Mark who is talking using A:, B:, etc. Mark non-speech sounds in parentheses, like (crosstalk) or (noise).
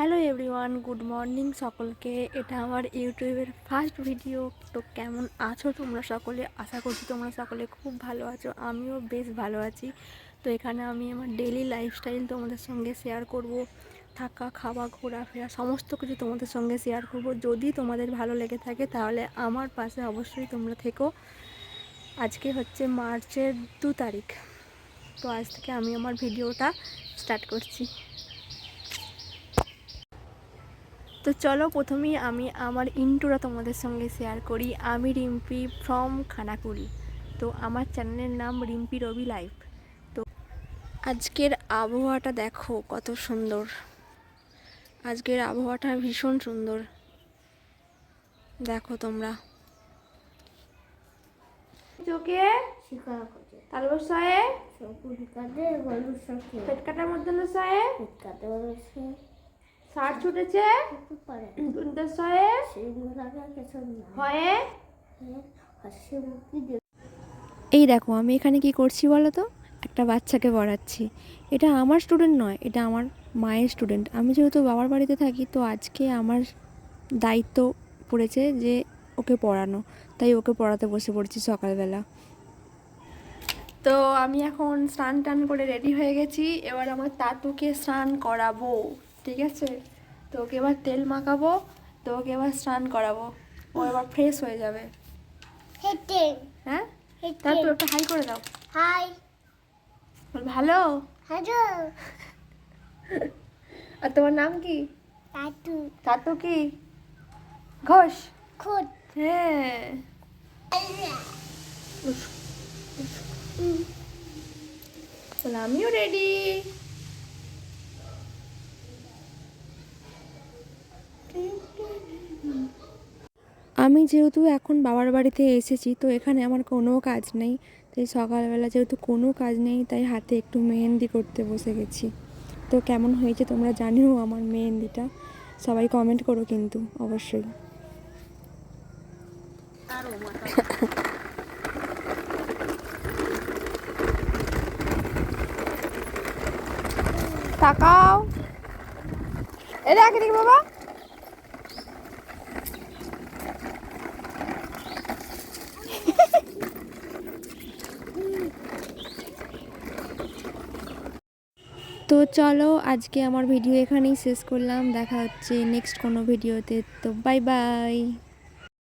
A: Hello everyone, good morning সকলকে। এটা আমার ইউটিউবের ফার্স্ট ভিডিও। তো কেমন আছো তোমরা সকলে? আশা করছি তোমরা সকলে খুব ভালো আছো। আমিও বেশ ভালো আছি। তো এখানে আমি আমার ডেলি লাইফস্টাইল তোমাদের সঙ্গে শেয়ার করব। থাকা, খাওয়া, ঘোরাফেরা, সমস্ত কিছু তোমাদের সঙ্গে শেয়ার করব। যদি তোমাদের ভালো লেগে থাকে তাহলে আমার পাশে অবশ্যই তোমরা থেকো। আজকে হচ্ছে মার্চের দু তারিখ। তো আজ থেকে আমি আমার ভিডিওটা স্টার্ট করছি। তো চলো প্রথমেই আমি আমার ইন্ট্রোটা তোমাদের সঙ্গে শেয়ার করি। আমি রিম্পি ফ্রম খানাকুল তো আমার চ্যানেলের নাম রিম্পি রবি লাইফ তো আজকের আবহাওয়াটা দেখো কত সুন্দর। আজকের আবহাওয়াটা ভীষণ সুন্দর। দেখো তোমরা। চোখে
B: শিকার করে
A: তালবসায়ে
B: সবুজ কাটে হলুদ সাথে
A: পেটকাটার মধ্যে সায়ে ষাট ছুটেছে? এই দেখো, আমি এখানে কি করছি বলো তো? একটা বাচ্চাকে পড়াচ্ছি। এটা আমার স্টুডেন্ট নয়, এটা আমার মায়ের স্টুডেন্ট আমি যেহেতু বাবার বাড়িতে থাকি, তো আজকে আমার দায়িত্ব পড়েছে যে ওকে পড়ানো। তাই ওকে পড়াতে বসে পড়েছি সকালবেলা। তো আমি এখন স্নান টান করে রেডি হয়ে গেছি। এবার আমার তাতুকে স্নান করাবো। ঠিক আছে? তো ওকে এবার তেল মাখাবো তো ওকে এবার স্নান করাবো। ও এবার ফ্রেশ হয়ে যাবে। হ্যাঁ? তারপর ওটা হাই করে দাও।
B: হাই
A: ভালো?
B: হ্যালো (laughs)
A: আর তোমার নাম কি?
B: টাটু
A: তাতো কি? ঘোষ?
B: খুদ
A: হ্যাঁ। আমিও রেডি আমি যেহেতু এখন বাবার বাড়িতে এসেছি, তো এখানে আমার কোনো কাজ নেই। তাই সকালবেলা যেহেতু কোনো কাজ নেই, তাই হাতে একটু মেহেন্দি করতে বসে গেছি। তো কেমন হয়েছে তোমরা জানিও আমার মেহেন্দিটা। সবাই কমেন্ট করো কিন্তু, অবশ্যই। তাকাও। এ দেখ বাবা। তো চলো, আজকে আমার ভিডিও এখানেই শেষ করলাম। দেখা হচ্ছে নেক্সট কোনো ভিডিওতে। তো বাই বাই